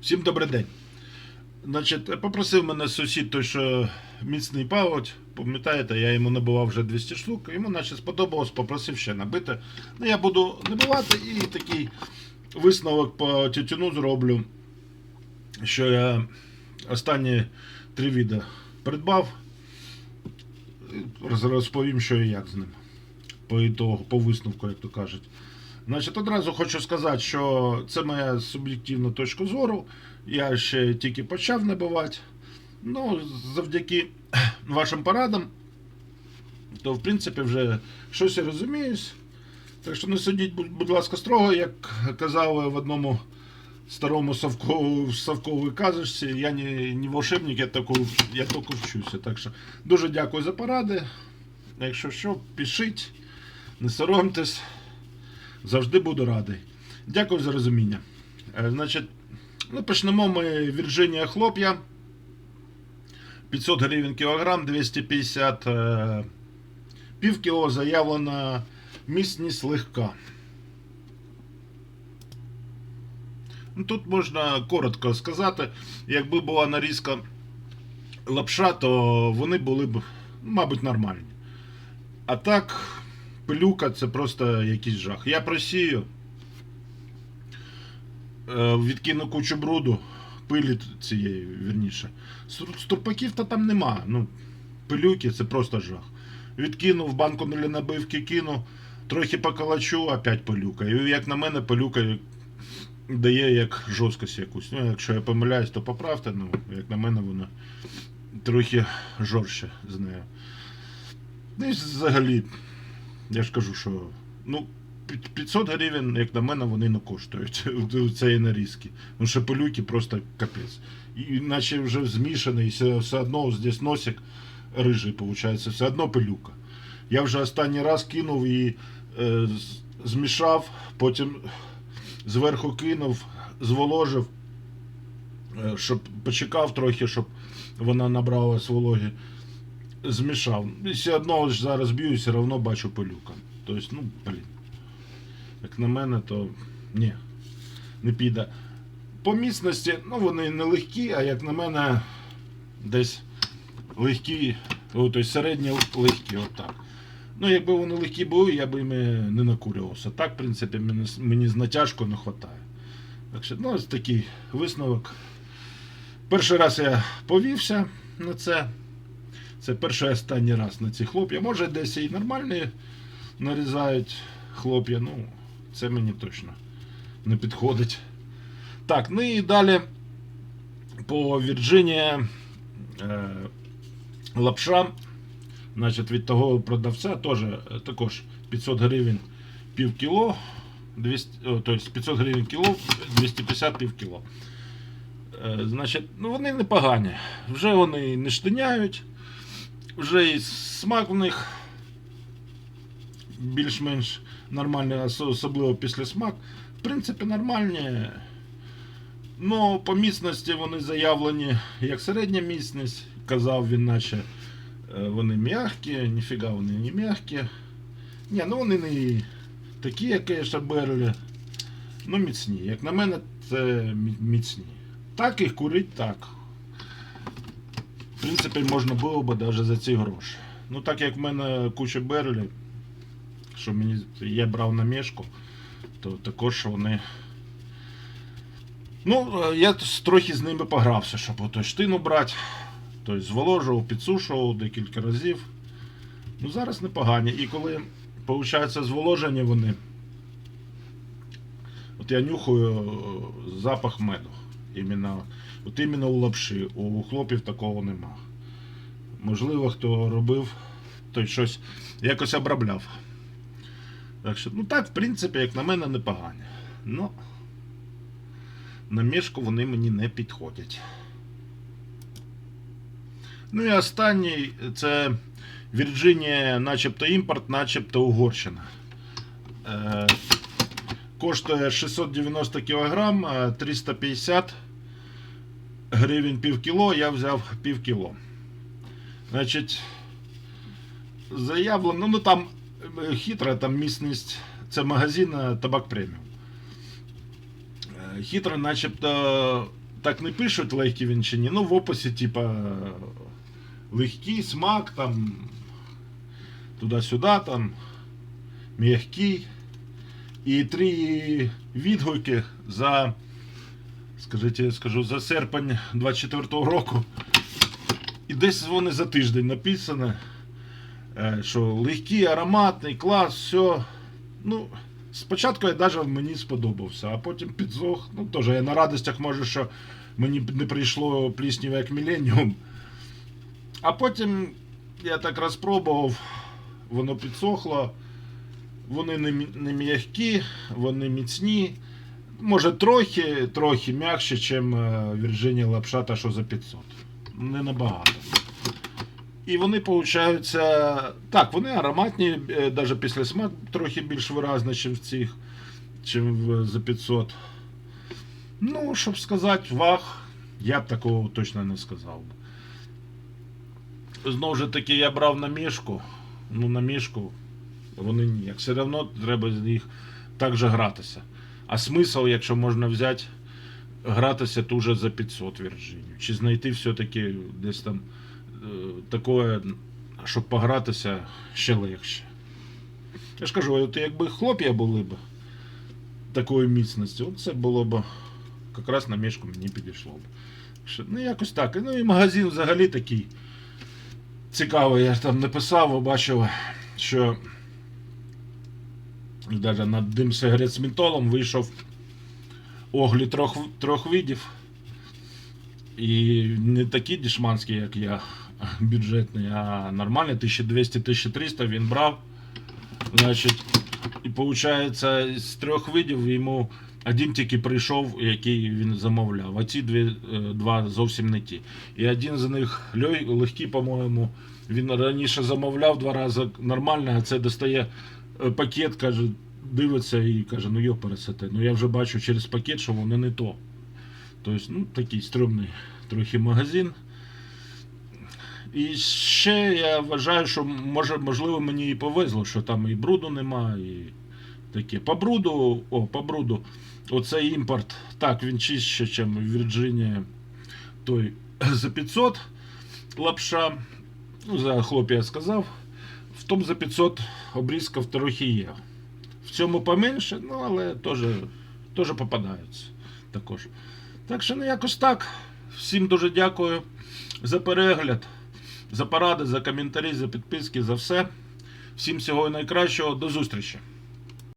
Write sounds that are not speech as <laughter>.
Всім добрий день. Значить, попросив мене сусід, той, що міцний паводь, пам'ятаєте, я йому набивав вже 200 штук, йому наче сподобалось, попросив ще набити. Ну, я буду набивати і такий висновок по тютюну зроблю, що я останні три відео придбав. Розповім, що і як з ним. По ітогу, по висновку, як то кажуть. Значить, одразу хочу сказати, що це моя суб'єктивна точка зору. Я ще тільки почав набивати. Ну, завдяки <clears throat> вашим порадам, то в принципі вже щось я розуміюсь. Так що не судіть, будь, ласка, строго, як казали в одному старому совковому, совковій казочці, я не, не волшебник, я тільки, я тільки вчуся. Так що дуже дякую за поради. Якщо що, пишіть, не соромтесь. Завжди буду радий. Дякую за розуміння. Е, Значить, ну, почнемо ми Вірджинія хлоп'я. 500 гривень кілограм, 250 е, пів кіло заявлена міцність легка. Ну, тут можна коротко сказати, якби була нарізка лапша, то вони були б, мабуть, нормальні. А так, пилюка це просто якийсь жах. Я просію, е, відкину кучу бруду, пилі цієї, вірніше. Стру- Стурпаків то там нема. Ну, пилюки це просто жах. Відкину в банку для набивки кину, трохи поколочу, опять пилюка. І як на мене, пилюка дає як жорсткость якусь. Ну, якщо я помиляюсь, то поправте, ну, як на мене, воно трохи жорстче з нею. Ну і взагалі, я ж кажу, що ну, 500 гривень, як на мене, вони не коштують <laughs> цієї нарізки. Ну, пилюки просто капець. І наче вже змішаний, все, одно здесь носик рижий, виходить, все одно пилюка. Я вже останній раз кинув і е, змішав, потім зверху кинув, зволожив, е, щоб почекав трохи, щоб вона набралась вологи. Змішав. І все одно зараз б'ю і все одно бачу пилюка. Тобто, ну, блін. Як на мене, то ні, не піде. По міцності, ну вони не легкі, а як на мене, десь легкі, тобто середні легкі, отак. Ну, якби вони легкі були, я би іми не накурювався. Так, в принципі, мені, мені з натяжкою не вистачає. Так що, ну, ось такий висновок. Перший раз я повівся на це. Це перший останній раз на ці хлоп'я. Може, десь і нормальні нарізають хлоп'я, ну, це мені точно не підходить. Так, ну і далі по Вірджинія е, лапша. Значить, від того продавця теж е, також 500 гривень пів кіло. 200, о, тобто 500 гривень кіло, 250 пів кіло. Е, значить, ну вони непогані. Вже вони не штиняють, вже і смак в них більш-менш нормальний, особливо після смак. В принципі, нормальні. Ну, по міцності вони заявлені як середня міцність. Казав він, наче е, вони м'які, ніфіга вони не м'які. Ні, ну вони не такі, як конечно, Берлі. Ну, міцні. Як на мене, це міцні. Так їх курить, так. В принципі, можна було б навіть за ці гроші. Ну, так як в мене куча Берлі, що мені я брав на мішку, то також вони. Ну, я трохи з ними погрався, щоб ото штину брати. Тобто зволожував, підсушував декілька разів. Ну, зараз непогані. І коли, виходить, зволожені вони. От я нюхаю е, запах меду. Іменно, от іменно у лапши. У хлопів такого нема. Можливо, хто робив, той щось якось обробляв. Так що, ну так, в принципі, як на мене, непогані. Ну, на мішку вони мені не підходять. Ну і останній це Вірджинія, начебто імпорт, начебто Угорщина. Е, коштує 690 кг, 350 гривень пів кіло, я взяв пів кіло. Значить, заявлено, ну там е, хитра там міцність, це магазин е, табак преміум. Е, Хитро, начебто, так не пишуть легкі він чи ні. Ну, в описі, типа, легкий, смак, там, туди-сюди, там, м'який. І три відгуки за, скажіть, скажу, за серпень 24-го року. І десь вони за тиждень написано, е, що легкий, ароматний, клас, все. Ну, спочатку я навіть мені сподобався, а потім підсох. Ну, теж я на радостях може, що мені не прийшло пліснів як міленіум. А потім я так розпробував, воно підсохло. Вони не, не м'які, вони міцні. Може трохи, трохи м'якше, ніж Virginia лапша, та що за 500. Не набагато. І вони получаються. Так, вони ароматні, навіть після смак трохи більш виразний, ніж в цих, чим за 500. Ну, щоб сказати, вах, я б такого точно не сказав. Знову ж таки, я брав на мішку. Ну, на мішку вони ніяк. Все одно треба з них так же гратися. А смисл, якщо можна взяти, гратися же за 500 Вірджинію. Чи знайти все-таки десь там е, такое, щоб погратися ще легше. Я ж кажу, от якби хлоп'я були б такої міцності, от це було б якраз на мішку мені підійшло б. Ну, якось так. Ну і магазин взагалі такий цікавий. Я там написав, бачив, що навіть на дим з ментолом вийшов оглі трьох, трьох видів. І не такі дешманські, як я, бюджетний, а нормальні, 1200-1300 він брав. Значить, і виходить, з трьох видів йому один тільки прийшов, який він замовляв, а ці дві, е, два зовсім не ті. І один з них легкий, по-моєму, він раніше замовляв два рази нормально, а це достає пакет, каже, дивиться і каже, ну йопересете, ну я вже бачу через пакет, що воно не то. Тобто, ну, такий стрьомний трохи магазин. І ще я вважаю, що може, можливо мені і повезло, що там і бруду нема, і таке. По бруду, о, по бруду, оцей імпорт, так, він чище, ніж в Вірджинії той за 500 лапша. Ну, за хлоп я сказав. В тому за 500 обрізків трохи є. В цьому поменше, ну але теж, теж попадаються також. Так що ну якось так. Всім дуже дякую за перегляд, за поради, за коментарі, за підписки, за все. Всім всього найкращого. До зустрічі!